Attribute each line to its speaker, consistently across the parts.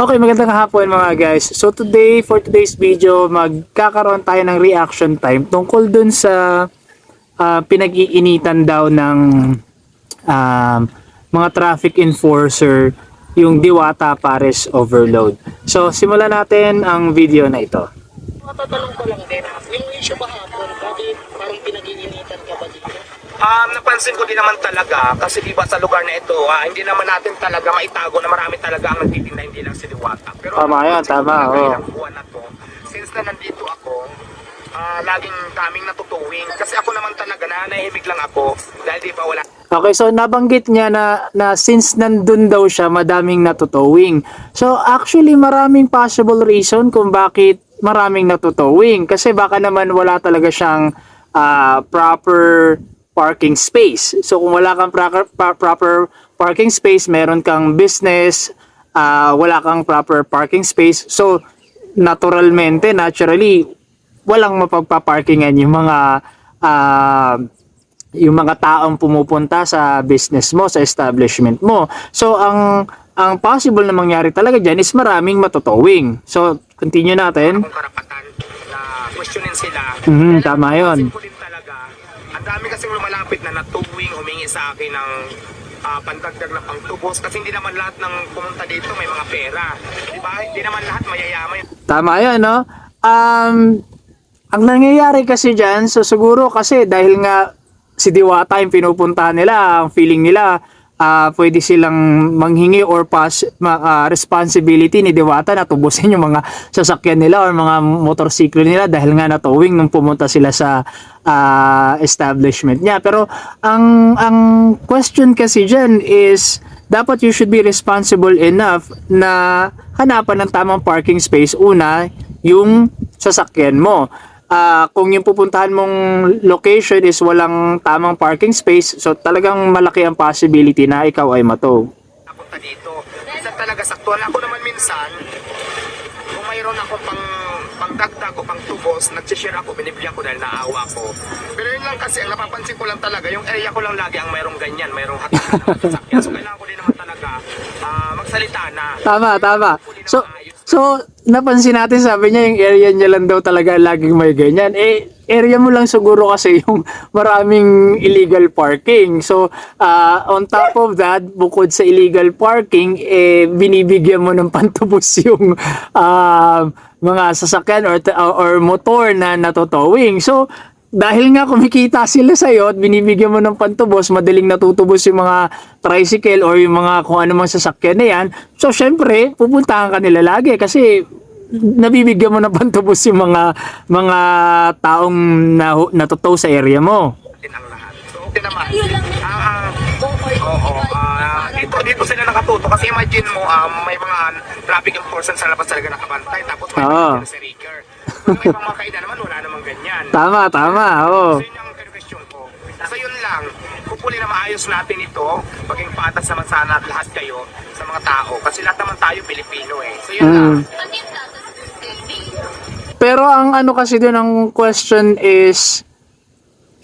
Speaker 1: Okay, magandang hapon mga guys. So today, for today's video, magkakaroon tayo ng reaction time tungkol dun sa ah, pinag-iinitan daw ng um, mga traffic enforcer yung Diwata Pares Overload. So simulan natin ang video na ito.
Speaker 2: Matatanong ko lang din, yung issue ba hapon,
Speaker 3: Um, napansin ko din naman talaga kasi di ba sa lugar na ito, ah, hindi naman natin talaga maitago na marami talaga ang nagtitinda hindi lang si Diwata. Pero
Speaker 1: Tama yan, tama, oo.
Speaker 3: ilang buwan na to, since na nandito ako, ah, laging daming natutuwing. Kasi ako naman talaga, nanahimik lang ako dahil di ba wala
Speaker 1: Okay, so nabanggit niya na, na since nandun daw siya, madaming natutowing. So actually, maraming possible reason kung bakit maraming natutowing. Kasi baka naman wala talaga siyang ah, proper parking space. So kung wala kang proper, proper parking space, meron kang business, ah, wala kang proper parking space. So naturalmente, naturally, walang mapagpaparkingan yung mga ah, yung mga taong pumupunta sa business mo, sa establishment mo. So, ang ang possible na mangyari talaga dyan is maraming matutowing. So, continue natin.
Speaker 3: akong karapatan na questionin sila.
Speaker 1: Mhm,
Speaker 3: Kaya
Speaker 1: tama yun.
Speaker 3: napansin ko din talaga, ang dami kasing lumalapit na natuwing humingi sa akin ng ah, pandagdag na pangtubos kasi hindi naman lahat ng pumunta dito may mga pera. Di ba? Hindi naman lahat mayayaman.
Speaker 1: Tama yun, no? Um, ang nangyayari kasi dyan, so siguro kasi dahil nga si Diwata yung pinupuntahan nila, ang feeling nila, ah pwede silang manghingi or pass ma, ah, responsibility ni Diwata na tubusin yung mga sasakyan nila or mga motorsiklo nila dahil nga natowing nung pumunta sila sa ah, establishment niya. Pero ang ang question kasi dyan is dapat you should be responsible enough na hanapan ng tamang parking space una yung sasakyan mo. Ah, kung yung pupuntahan mong location is walang tamang parking space, so talagang malaki ang possibility na ikaw ay matow.
Speaker 3: napunta dito. Minsan talaga saktuhan ako naman minsan, kung mayroon ako pang pangdagdag o pang tubos, nag-share ako, binibigyan ko dahil naawa ko. Pero yun lang kasi, ang napapansin ko lang talaga, yung area ko lang lagi ang mayroong ganyan, mayroong hatakan ng sasakyan. So kailangan ko din naman talaga ah, magsalita na.
Speaker 1: Tama, tama. So. So napansin natin sabi niya yung area niya lang daw talaga laging may ganyan. Eh, area mo lang siguro kasi yung maraming illegal parking. So, ah, on top of that, bukod sa illegal parking, eh, binibigyan mo ng pantubos yung ah, mga sasakyan or, or motor na natotowing. So, dahil nga kumikita sila sa iyo at binibigyan mo ng pantubos, madaling natutubos yung mga tricycle or yung mga kung ano mang sasakyan na yan. So, syempre, pupuntahan ka nila lagi kasi nabibigyan mo ng pantubos yung mga mga taong na, natutow sa area mo.
Speaker 3: okay naman. Ah, ah, oo, ah, dito, dito sila nakatuto kasi imagine mo, um, may mga traffic enforcement sa labas talaga nakabantay tapos may mga sa Raker. Kung may kainan naman, wala namang ganyan.
Speaker 1: Tama, tama. Oo.
Speaker 3: So yun ang question ko. So yun lang, hopefully na maayos natin ito, maging patas naman sana at lahat kayo sa mga tao. Kasi lahat naman tayo Pilipino eh. So yun lang.
Speaker 1: Mm. Pero ang ano kasi doon ang question is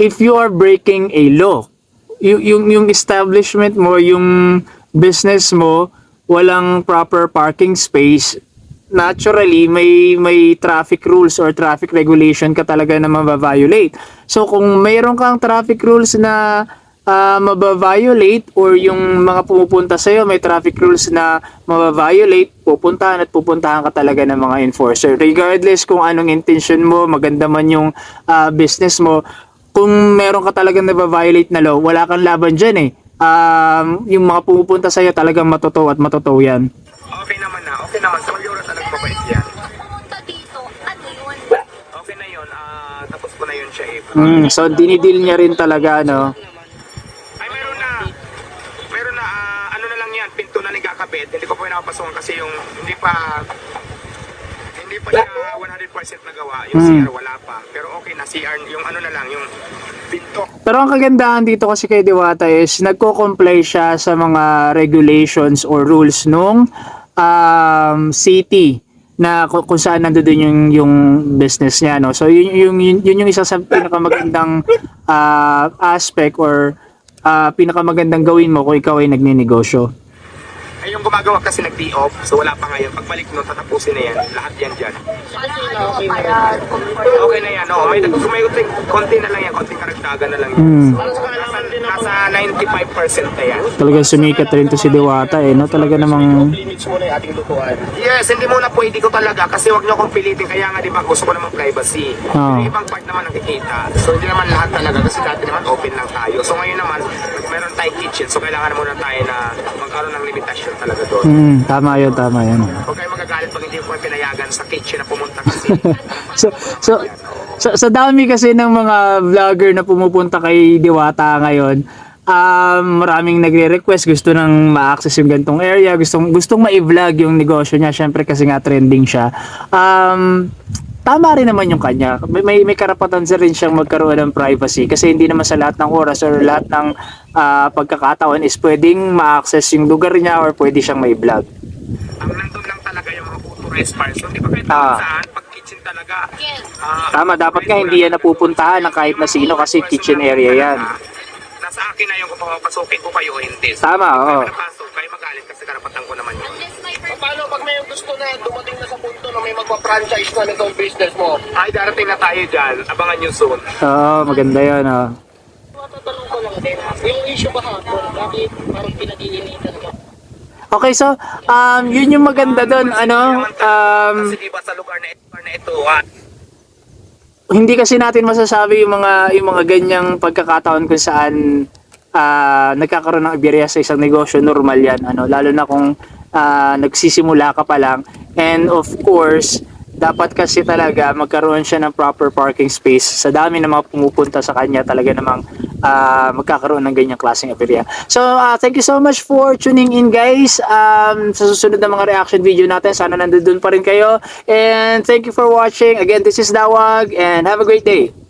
Speaker 1: if you are breaking a law, yung yung, yung establishment mo, yung business mo, walang proper parking space, naturally may may traffic rules or traffic regulation ka talaga na mababiolate. So kung mayroon kang traffic rules na uh, mababiolate or yung mga pumupunta sa'yo may traffic rules na mababiolate, pupuntahan at pupuntahan ka talaga ng mga enforcer. Regardless kung anong intention mo, maganda man yung ah, business mo, kung meron ka talagang nababiolate na law, wala kang laban dyan eh. Um, yung mga pumupunta sa'yo talagang matotow at matotow yan. Mm, so dinidil niya rin talaga no.
Speaker 3: Ay, meron na. Meron na, ah, ano na lang yan, pinto na nagkakabit. Hindi ko pa pinapasukan kasi yung hindi pa hindi pa siya 100% nagawa. Yung
Speaker 1: Hmm.
Speaker 3: CR wala pa. Pero okay na, CR, yung ano na lang, yung pinto.
Speaker 1: Pero ang kagandahan dito kasi kay Diwata is nagko-comply siya sa mga regulations or rules nung um, city na kung, kung saan nandoon yung yung business niya no. So yun yung yun, yun yung isa sa pinakamagandang ah, aspect or ah, pinakamagandang gawin mo kung ikaw ay nagninegosyo.
Speaker 3: Ay, yung gumagawa kasi nag off so wala pa ngayon. Pagbalik nun, tatapusin na yan. Lahat yan dyan.
Speaker 4: Ano, para comfort.
Speaker 3: Okay na yan, oo. May, may konting, konti na lang yan, konting karagdagan na lang yan.
Speaker 1: Hmm.
Speaker 3: Nasa, nasa 95% na yan.
Speaker 1: Talagang sumikat rin to si Diwata eh, no? Talaga namang...
Speaker 2: limits mo na yung ating lutuan.
Speaker 3: Yes, hindi muna pwede ko talaga kasi wag niyo akong pilitin. Kaya nga, di ba, gusto ko naman privacy.
Speaker 1: Oo.
Speaker 3: Yung ibang part naman nakikita. So, hindi naman lahat talaga kasi dati naman open lang tayo. So, ngayon naman, meron tayong kitchen. So, kailangan muna tayo na magkaroon ng limitasyon talaga doon.
Speaker 1: Hmm, tama yun, tama yun.
Speaker 3: Huwag kayo magagalit pag hindi ko pinayagan sa kitchen na pumunta kasi.
Speaker 1: So, so, sa, sa dami kasi ng mga vlogger na pumupunta kay Diwata ngayon, um, maraming nagre-request, gusto nang ma-access yung gantong area, gustong, gustong ma-vlog yung negosyo niya, syempre kasi nga trending siya. Um, tama rin naman yung kanya. May, may, may karapatan sa rin siyang magkaroon ng privacy kasi hindi naman sa lahat ng oras or lahat ng ah, pagkakataon is pwedeng ma-access yung lugar niya or pwede siyang may vlog.
Speaker 3: Ang nandun lang talaga yung mga authorized person. Di ba kahit
Speaker 1: Ah.
Speaker 3: saan, kitchen talaga. Ah,
Speaker 1: Tama, dapat nga hindi yan napupuntahan ng kahit na sino kasi kitchen area yan.
Speaker 3: Nasa akin na yung kung papapasukin ko kayo o hindi.
Speaker 1: Tama, oo.
Speaker 3: kayo napasok, kayo magalit kasi karapatan ko naman yun.
Speaker 2: Paano pag may gusto na dumating na sa punto na may magpa-franchise na nitong business mo?
Speaker 3: Ay, darating na tayo dyan. Abangan nyo soon.
Speaker 1: Oo, maganda yun. Oh.
Speaker 2: Matatanong ko lang din, yung issue ba hapon, bakit parang pinag-iinitan ka?
Speaker 1: Okay, so, um, yun yung maganda doon, ano, um,
Speaker 3: Kasi di ba sa lugar na, na ito, ah,
Speaker 1: hindi kasi natin masasabi yung mga, yung mga ganyang pagkakataon kung saan ah, nagkakaroon ng ibirya sa isang negosyo, normal yan, ano, lalo na kung ah, nagsisimula ka pa lang, and of course, dapat kasi talaga magkaroon siya ng proper parking space. Sa dami ng mga pumupunta sa kanya, talaga namang ah, magkakaroon ng ganyang klaseng aperya. So, ah, thank you so much for tuning in guys. Um, sa susunod na mga reaction video natin, sana nandun pa rin kayo. And thank you for watching. Again, this is Dawag and have a great day.